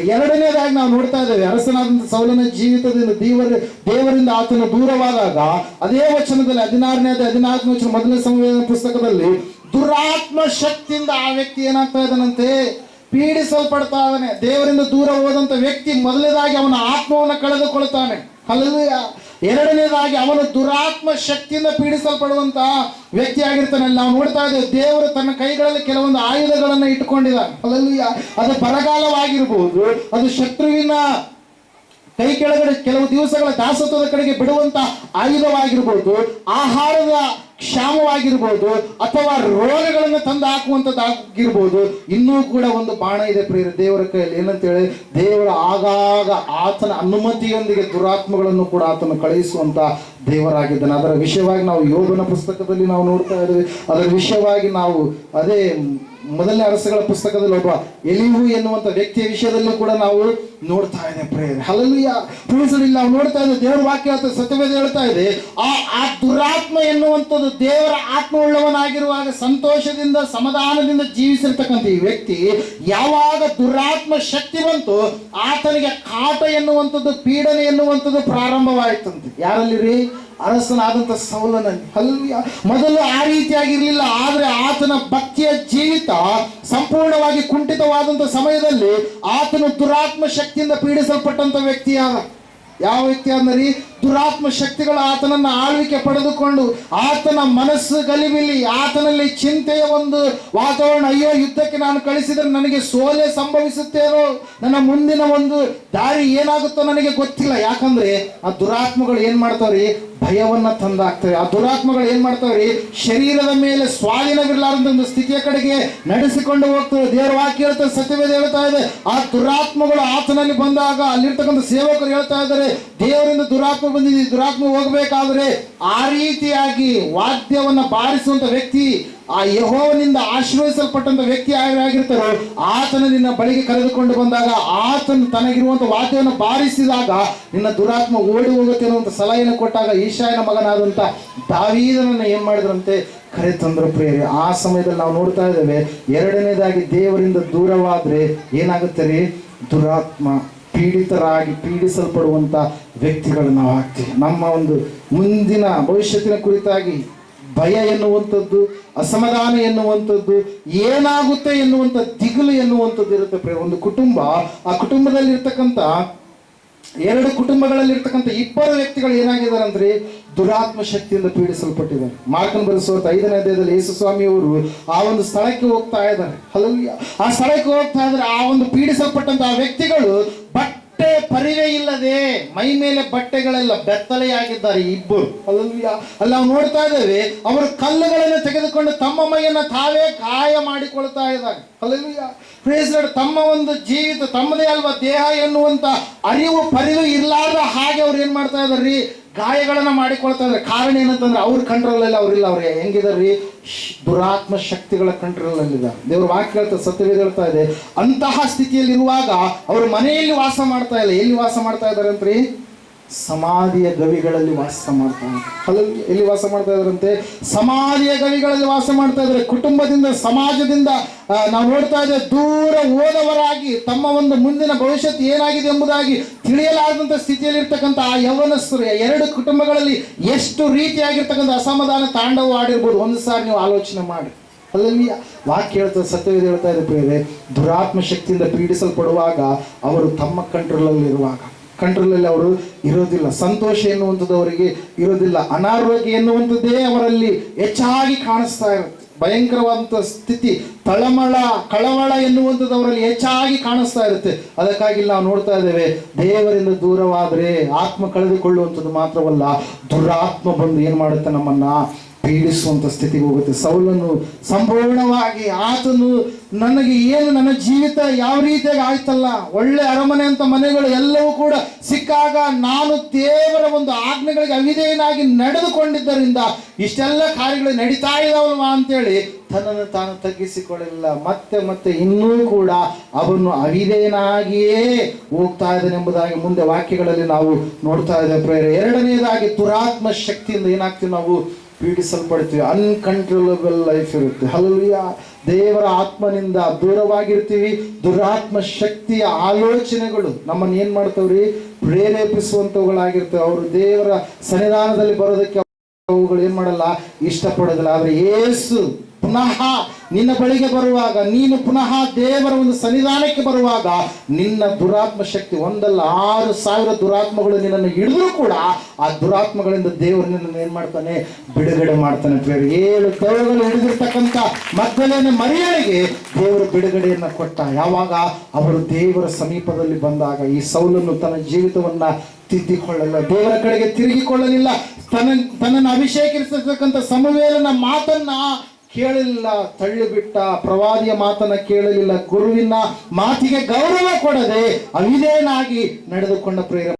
ಎರಡನೇದಾಗಿ ನಾವು ನೋಡ್ತಾ ಇದ್ದೇವೆ ಅರಸನಾದಂತ ಸೌಲನ ಜೀವಿತದಿಂದ ದೇವರ, ದೇವರಿಂದ ಆತನು ದೂರವಾದಾಗ, ಅದೇ ವಚನದಲ್ಲಿ ಹದಿನಾರನೇ ಹದಿನಾಲ್ಕನೇ ವಚನ ಮೊದಲನೇ ಸಂವೇದನ ಪುಸ್ತಕದಲ್ಲಿ, ದುರಾತ್ಮ ಶಕ್ತಿಯಿಂದ ಆ ವ್ಯಕ್ತಿ ಏನಾಗ್ತಾ ಇದ್ದಾನಂತೆ? ಪೀಡಿಸಲ್ಪಡ್ತಾ ಇದ್ದಾನೆ. ದೇವರಿಂದ ದೂರ ಹೋದಂತ ವ್ಯಕ್ತಿ ಮೊದಲನೇದಾಗಿ ಅವನ ಆತ್ಮವನ್ನು ಕಳೆದುಕೊಳ್ತಾನೆ. ಹಲ್ಲೆಲೂಯ ಎರಡನೇದಾಗಿ ಅವನು ದುರಾತ್ಮ ಶಕ್ತಿಯಿಂದ ಪೀಡಿಸಲ್ಪಡುವಂತ ವ್ಯಕ್ತಿ ಆಗಿರ್ತಾನೆ. ನಾವು ನೋಡ್ತಾ ಇದ್ದೇವೆ, ದೇವರು ತನ್ನ ಕೈಗಳಲ್ಲಿ ಕೆಲವೊಂದು ಆಯುಧಗಳನ್ನು ಇಟ್ಟುಕೊಂಡಿದ ಅಲ್ಲಿ ಅದು ಬರಗಾಲವಾಗಿರಬಹುದು ಅದು ಶತ್ರುವಿನ ಕೈ ಕೆಳಗಡೆ ಕೆಲವು ದಿವಸಗಳ ದಾಸತ್ವದ ಕಡೆಗೆ ಬಿಡುವಂತ ಆಯುಧವಾಗಿರ್ಬೋದು. ಆಹಾರದ ಕ್ಷಾಮವಾಗಿರ್ಬೋದು ಅಥವಾ ರೋಗಗಳನ್ನು ತಂದು ಹಾಕುವಂಥದ್ದಾಗಿರ್ಬೋದು ಇನ್ನೂ ಕೂಡ ಒಂದು ಬಾಣ ಇದೆ ಪ್ರಿಯರ, ದೇವರ ಕೈಯಲ್ಲಿ. ಏನಂತೇಳಿ, ದೇವರ ಆಗಾಗ ಆತನ ಅನುಮತಿಯೊಂದಿಗೆ ದುರಾತ್ಮಗಳನ್ನು ಕೂಡ ಆತನು ಕಳುಹಿಸುವಂತ ದೇವರಾಗಿದ್ದಾನೆ. ಅದರ ವಿಷಯವಾಗಿ ನಾವು ಯೋಗನ ಪುಸ್ತಕದಲ್ಲಿ ನಾವು ನೋಡ್ತಾ ಇದ್ದೀವಿ. ಅದರ ವಿಷಯವಾಗಿ ನಾವು ಅದೇ ಮೊದಲನೇ ಅರಸಗಳ ಪುಸ್ತಕದಲ್ಲಿ ಒಬ್ಬ ಎಲಿಹು ಎನ್ನುವಂತ ವ್ಯಕ್ತಿಯ ವಿಷಯದಲ್ಲೂ ಕೂಡ ನಾವು ನೋಡ್ತಾ ಇದೆ ಪ್ರೇಯರ್ ಹಲಲಿಯ ತಿಳಿಸಲಿಲ್ಲ ನಾವು ನೋಡ್ತಾ ಇದ್ದೇವೆ ದೇವರ ವಾಕ್ಯ ಅಂತ ಸತ್ಯವೇದ ಹೇಳ್ತಾ ಇದೆ, ಆ ಆ ದುರಾತ್ಮ ಎನ್ನುವಂಥದ್ದು ದೇವರ ಆತ್ಮವುಳ್ಳವನಾಗಿರುವಾಗ ಸಂತೋಷದಿಂದ, ಸಮಾಧಾನದಿಂದ ಜೀವಿಸಿರ್ತಕ್ಕಂಥ ಈ ವ್ಯಕ್ತಿ ಯಾವಾಗ ದುರಾತ್ಮ ಶಕ್ತಿ ಬಂತು, ಆತನಿಗೆ ಕಾಟ ಎನ್ನುವಂಥದ್ದು, ಪೀಡನೆ ಎನ್ನುವಂಥದ್ದು ಪ್ರಾರಂಭವಾಯಿತಂತೆ. ಯಾರಲ್ಲಿ ರೀ ಅರಸನಾದಂಥ ಸೌಲನ ಅಲ್ಲಿ ಮೊದಲು ಆ ರೀತಿಯಾಗಿರಲಿಲ್ಲ, ಆದರೆ ಆತನ ಭಕ್ತಿಯ ಜೀವಿತ ಸಂಪೂರ್ಣವಾಗಿ ಕುಂಠಿತವಾದಂಥ ಸಮಯದಲ್ಲಿ ಆತನು ದುರಾತ್ಮ ಶಕ್ತಿಯಿಂದ ಪೀಡಿಸಲ್ಪಟ್ಟಂತ ವ್ಯಕ್ತಿಯಾದ ಯಾವ ವ್ಯಕ್ತಿ ಅಂದರೆ? ದುರಾತ್ಮ ಶಕ್ತಿಗಳು ಆತನನ್ನು ಆಳ್ವಿಕೆ ಪಡೆದುಕೊಂಡು ಆತನ ಮನಸ್ಸು ಗಲಿಬಿಲಿ, ಆತನಲ್ಲಿ ಚಿಂತೆಯ ಒಂದು ವಾತಾವರಣ, ಅಯ್ಯೋ, ಯುದ್ಧಕ್ಕೆ ನಾನು ಕಳಿಸಿದರೆ ನನಗೆ ಸೋಲೆ ಸಂಭವಿಸುತ್ತೇನೋ? ನನ್ನ ಮುಂದಿನ ಒಂದು ದಾರಿ ಏನಾಗುತ್ತೋ ನನಗೆ ಗೊತ್ತಿಲ್ಲ. ಯಾಕಂದ್ರೆ ಆ ದುರಾತ್ಮಗಳು ಏನ್ ಮಾಡ್ತಾವ್ರಿ? ಭಯವನ್ನ ತಂದಾಗ್ತವೆ ಆ ದುರಾತ್ಮಗಳು ಏನ್ ಮಾಡ್ತಾವ್ರಿ ಶರೀರದ ಮೇಲೆ ಸ್ವಾಧೀನವಿರಲಾರಂತ ಒಂದು ಸ್ಥಿತಿಯ ಕಡೆಗೆ ನಡೆಸಿಕೊಂಡು ಹೋಗ್ತವೆ. ದೇವರ ವಾಕ್ಯ ಹೇಳ್ತಾರೆ ಸತ್ಯವೇದ ಹೇಳ್ತಾ ಇದೆ. ಆ ದುರಾತ್ಮಗಳು ಆತನಲ್ಲಿ ಬಂದಾಗ ಅಲ್ಲಿರ್ತಕ್ಕಂಥ ಸೇವಕರು ಹೇಳ್ತಾ ಇದ್ದಾರೆ, ದೇವರಿಂದ ದುರಾತ್ಮ ಬಂದಿದೆ ದುರಾತ್ಮ ಹೋಗ್ಬೇಕಾದ್ರೆ ಆ ರೀತಿಯಾಗಿ ವಾದ್ಯವನ್ನ ಬಾರಿಸುವಂತ ವ್ಯಕ್ತಿ ಆ ಯಹೋವನಿಂದ ಆಶ್ರಯಿಸಲ್ಪಟ್ಟಂತ ವ್ಯಕ್ತಿ ಯಾರಾಗಿರ್ತಾರೋ, ಆತನ ನಿನ್ನ ಬಳಿಗೆ ಕರೆದುಕೊಂಡು ಬಂದಾಗ ಆತನ ತನಗಿರುವಂತ ವಾದ್ಯವನ್ನು ಬಾರಿಸಿದಾಗ ನಿನ್ನ ದುರಾತ್ಮ ಓಡಿ ಹೋಗುತ್ತೆ ಅನ್ನುವಂಥ ಸಲಹೆಯನ್ನು ಕೊಟ್ಟಾಗ ಈಶಾಯನ ಮಗನಾದಂತ ದಾವೀದನನ್ನು ಏನ್ ಮಾಡಿದ್ರಂತೆ? ಕರೆ ತಂದ್ರ ಪ್ರಿಯರೇ, ಆ ಸಮಯದಲ್ಲಿ ನಾವು ನೋಡ್ತಾ ಇದ್ದೇವೆ, ಎರಡನೇದಾಗಿ ದೇವರಿಂದ ದೂರವಾದ್ರೆ ಏನಾಗುತ್ತೆ ರೀ? ದುರಾತ್ಮ ಪೀಡಿತರಾಗಿ ಪೀಡಿಸಲ್ಪಡುವಂತ ವ್ಯಕ್ತಿಗಳು ನಾವು ಆಗ್ತೀವಿ ನಮ್ಮ ಒಂದು ಮುಂದಿನ ಭವಿಷ್ಯತ್ತಿನ ಕುರಿತಾಗಿ ಭಯ ಎನ್ನುವಂಥದ್ದು, ಅಸಮಾಧಾನ ಎನ್ನುವಂಥದ್ದು, ಏನಾಗುತ್ತೆ ಎನ್ನುವಂಥ ದಿಗಿಲು ಎನ್ನುವಂಥದ್ದು ಇರುತ್ತೆ ಒಂದು ಕುಟುಂಬ, ಆ ಕುಟುಂಬದಲ್ಲಿ ಇರ್ತಕ್ಕಂಥ ಎರಡು ಕುಟುಂಬಗಳಲ್ಲಿ ಇರ್ತಕ್ಕಂಥ ಇಬ್ಬರು ವ್ಯಕ್ತಿಗಳು ಏನಾಗಿದ್ದಾರೆ ಅಂದ್ರೆ ದುರಾತ್ಮ ಶಕ್ತಿಯಿಂದ ಪೀಡಿಸಲ್ಪಟ್ಟಿದ್ದಾರೆ. ಮಾರ್ಕನ್ ಬರೆಸುವಂತ ಐದನೇ ಅಧ್ಯಾಯದಲ್ಲಿ ಯೇಸು ಸ್ವಾಮಿಯವರು ಆ ಒಂದು ಸ್ಥಳಕ್ಕೆ ಹೋಗ್ತಾ ಇದ್ದಾರೆ. ಹಲವು ಆ ಸ್ಥಳಕ್ಕೆ ಹೋಗ್ತಾ ಇದ್ದಾರೆ, ಆ ಒಂದು ಪೀಡಿಸಲ್ಪಟ್ಟಂತ ವ್ಯಕ್ತಿಗಳು ವ್ಯಕ್ತಿಗಳು ಬಟ್ಟೆ ಪರಿವೆ ಇಲ್ಲದೆ ಮೈ ಮೇಲೆ ಬಟ್ಟೆಗಳೆಲ್ಲ ಬೆತ್ತಲೆಯಾಗಿದ್ದಾರೆ ಇಬ್ಬರು. ಅಲ್ಲ ಅಲ್ಲಿ ನಾವು ನೋಡ್ತಾ ಇದ್ದೇವೆ ಅವರು ಕಲ್ಲುಗಳನ್ನು ತೆಗೆದುಕೊಂಡು ತಮ್ಮ ಮೈಯನ್ನ ತಾವೇ ಗಾಯ ಮಾಡಿಕೊಳ್ತಾ ಇದ್ದಾರೆ. ಅಲ್ಲಲ್ವಿಯ ತಮ್ಮ ಒಂದು ಜೀವಿತ ತಮ್ಮದೇ ಅಲ್ವಾ ದೇಹ ಎನ್ನುವಂತ ಅರಿವು ಪರಿವು ಇರಲಾರ್ದ ಹಾಗೆ ಅವ್ರು ಏನ್ ಮಾಡ್ತಾ ಇದ್ದಾರೆ ರೀ ಗಾಯಗಳನ್ನ ಮಾಡಿಕೊಳ್ತಾ ಇದ್ದಾರೆ. ಕಾರಣ ಏನಂತಂದ್ರೆ ಅವ್ರ ಕಂಟ್ರೋಲ್ ಅಲ್ಲಿ ಅವ್ರಿಲ್ಲ ಅವ್ರೆ. ಹೆಂಗಿದಾರ್ರಿ? ದುರಾತ್ಮ ಶಕ್ತಿಗಳ ಕಂಟ್ರೋಲ್ ಅಲ್ಲಿ ಇದ್ದಾರೆ. ದೇವ್ರ ವಾಕ್ಯ ಹೇಳ್ತಾ, ಸತ್ಯವೇದ ಹೇಳ್ತಾ ಇದೆ. ಅಂತಹ ಸ್ಥಿತಿಯಲ್ಲಿ ಇರುವಾಗ ಅವರು ಮನೆಯಲ್ಲಿ ವಾಸ ಮಾಡ್ತಾ ಇಲ್ಲ. ಎಲ್ಲಿ ವಾಸ ಮಾಡ್ತಾ ಇದ್ದಾರೆ ಅಂತ್ರಿ? ಸಮಾಧಿಯ ಗವಿಗಳಲ್ಲಿ ವಾಸ ಮಾಡ್ತಾ ಹಲವು ಎಲ್ಲಿ ವಾಸ ಮಾಡ್ತಾ ಇದ್ರಂತೆ ಸಮಾಧಿಯ ಗವಿಗಳಲ್ಲಿ ವಾಸ ಮಾಡ್ತಾ ಇದ್ದಾರೆ. ಕುಟುಂಬದಿಂದ, ಸಮಾಜದಿಂದ ನಾವು ನೋಡ್ತಾ ಇದ್ದೇವೆ ದೂರ ಓದವರಾಗಿ ತಮ್ಮ ಒಂದು ಮುಂದಿನ ಭವಿಷ್ಯತ್ ಏನಾಗಿದೆ ಎಂಬುದಾಗಿ ತಿಳಿಯಲಾರದಂತ ಸ್ಥಿತಿಯಲ್ಲಿ ಇರ್ತಕ್ಕಂಥ ಆ ಯೌವನಸ್ಥರು ಎರಡು ಕುಟುಂಬಗಳಲ್ಲಿ ಎಷ್ಟು ರೀತಿಯಾಗಿರ್ತಕ್ಕಂಥ ಅಸಮಾಧಾನ ತಾಂಡವ ಆಡಿರ್ಬೋದು, ಒಂದು ಸಾರಿ ನೀವು ಆಲೋಚನೆ ಮಾಡಿ. ಅಲ್ಲಲ್ಲಿ ವಾಕ್ಯ ಹೇಳ್ತಾ, ಸತ್ಯವೇದ ಹೇಳ್ತಾ ಇದೆ ದುರಾತ್ಮ ಶಕ್ತಿಯಿಂದ ಪೀಡಿಸಲ್ಪಡುವಾಗ ಅವರು ತಮ್ಮ ಕಂಟ್ರೋಲಲ್ಲಿ ಇರುವಾಗ ಕಂಟ್ರೋಲಲ್ಲಿ ಅವರು ಇರೋದಿಲ್ಲ. ಸಂತೋಷ ಎನ್ನುವಂಥದ್ದು ಅವರಿಗೆ ಇರೋದಿಲ್ಲ. ಅನಾರೋಗ್ಯ ಎನ್ನುವಂಥದ್ದೇ ಅವರಲ್ಲಿ ಹೆಚ್ಚಾಗಿ ಕಾಣಿಸ್ತಾ ಇರುತ್ತೆ. ಭಯಂಕರವಾದಂಥ ಸ್ಥಿತಿ, ತಳಮಳ, ಕಳವಳ ಎನ್ನುವಂಥದ್ದು ಅವರಲ್ಲಿ ಹೆಚ್ಚಾಗಿ ಕಾಣಿಸ್ತಾ ಇರುತ್ತೆ. ಅದಕ್ಕಾಗಿ ನಾವು ನೋಡ್ತಾ ಇದ್ದೇವೆ, ದೇವರಿಂದ ದೂರವಾದರೆ ಆತ್ಮ ಕಳೆದುಕೊಳ್ಳುವಂಥದ್ದು ಮಾತ್ರವಲ್ಲ, ದುರಾತ್ಮ ಬಂದು ಏನು ಮಾಡುತ್ತೆ ನಮ್ಮನ್ನ? ಪೀಡಿಸುವಂತ ಸ್ಥಿತಿಗೆ ಹೋಗುತ್ತೆ. ಸೌಲನ್ನು ಸಂಪೂರ್ಣವಾಗಿ ಆತನು ನನಗೆ ಏನು ನನ್ನ ಜೀವಿತ ಯಾವ ರೀತಿಯಾಗಿ ಆಯ್ತಲ್ಲ, ಒಳ್ಳೆ ಅರಮನೆ ಅಂತ ಮನೆಗಳು ಎಲ್ಲವೂ ಕೂಡ ಸಿಕ್ಕಾಗ ನಾನು ದೇವರ ಒಂದು ಆಜ್ಞೆಗಳಿಗೆ ಅವಿಧೇಯನಾಗಿ ನಡೆದುಕೊಂಡಿದ್ದರಿಂದ ಇಷ್ಟೆಲ್ಲ ಕಾರ್ಯಗಳು ನಡೀತಾ ಇದಾವಲ್ವಾ ಅಂತೇಳಿ ತನ್ನನ್ನು ತಾನು ತಗ್ಗಿಸಿಕೊಳ್ಳಲಿಲ್ಲ. ಮತ್ತೆ ಮತ್ತೆ ಇನ್ನೂ ಕೂಡ ಅವನು ಅವಿಧೇಯನಾಗಿಯೇ ಹೋಗ್ತಾ ಇದ್ದಾನೆ ಎಂಬುದಾಗಿ ಮುಂದೆ ವಾಕ್ಯಗಳಲ್ಲಿ ನಾವು ನೋಡ್ತಾ ಇದ್ದೇವೆ. ಪ್ರೇರೆ ಎರಡನೇದಾಗಿ ದುರಾತ್ಮ ಶಕ್ತಿಯಿಂದ ಏನಾಗ್ತೀವಿ ನಾವು? ಪೀಡಿಸಲ್ಪಡ್ತೀವಿ ಅನ್ಕಂಟ್ರೋಲಬಲ್ ಲೈಫ್ ಇರುತ್ತೆ. ಹಲವಿಯ ದೇವರ ಆತ್ಮನಿಂದ ದೂರವಾಗಿರ್ತೀವಿ. ದುರಾತ್ಮ ಶಕ್ತಿಯ ಆಲೋಚನೆಗಳು ನಮ್ಮನ್ನು ಏನ್ ಮಾಡ್ತಾವ್ರಿ? ಪ್ರೇರೇಪಿಸುವಂತವುಗಳಾಗಿರ್ತವೆ ಅವರು ದೇವರ ಸನ್ನಿಧಾನದಲ್ಲಿ ಬರೋದಕ್ಕೆ ಅವುಗಳು ಏನು ಮಾಡಲ್ಲ? ಇಷ್ಟಪಡೋದಿಲ್ಲ. ಆದರೆ ಏಸು ಪುನಃ ನಿನ್ನ ಬಳಿಗೆ ಬರುವಾಗ, ನೀನು ಪುನಃ ದೇವರ ಒಂದು ಸನ್ನಿಧಾನಕ್ಕೆ ಬರುವಾಗ, ನಿನ್ನ ದುರಾತ್ಮ ಶಕ್ತಿ ಒಂದಲ್ಲ, ಆರು ಸಾವಿರ ದುರಾತ್ಮಗಳು ನಿನ್ನನ್ನು ಹಿಡಿದ್ರು ಕೂಡ ಆ ದುರಾತ್ಮಗಳಿಂದ ದೇವರು ನಿನ್ನನ್ನು ಏನು ಮಾಡ್ತಾನೆ? ಬಿಡುಗಡೆ ಮಾಡ್ತಾನೆ ಏಳು ಕೈಗಳು ಹಿಡಿದಿರ್ತಕ್ಕಂಥ ಮಕ್ಕಳನ್ನ ಮರಿಯಳಿಗೆ ದೇವರು ಬಿಡುಗಡೆಯನ್ನು ಕೊಟ್ಟ. ಯಾವಾಗ? ಅವರು ದೇವರ ಸಮೀಪದಲ್ಲಿ ಬಂದಾಗ ಈ ಸೌಲನ್ನು ತನ್ನ ಜೀವಿತವನ್ನ ತಿದ್ದಿಕೊಳ್ಳಲ್ಲ, ದೇವರ ಕಡೆಗೆ ತಿರುಗಿಕೊಳ್ಳಲಿಲ್ಲ. ತನ್ನ, ತನ್ನನ್ನು ಅಭಿಷೇಕಿಸತಕ್ಕಂಥ ಸಮವೇಲನ ಮಾತನ್ನ ಕೇಳಲಿಲ್ಲ ತಳ್ಳಿಬಿಟ್ಟ ಪ್ರವಾದಿಯ ಮಾತನ್ನ ಕೇಳಲಿಲ್ಲ ಗುರುವಿನ ಮಾತಿಗೆ ಗೌರವ ಕೊಡದೆ ಅವಿದೇನಾಗಿ ನಡೆದುಕೊಂಡ ಪ್ರೇರ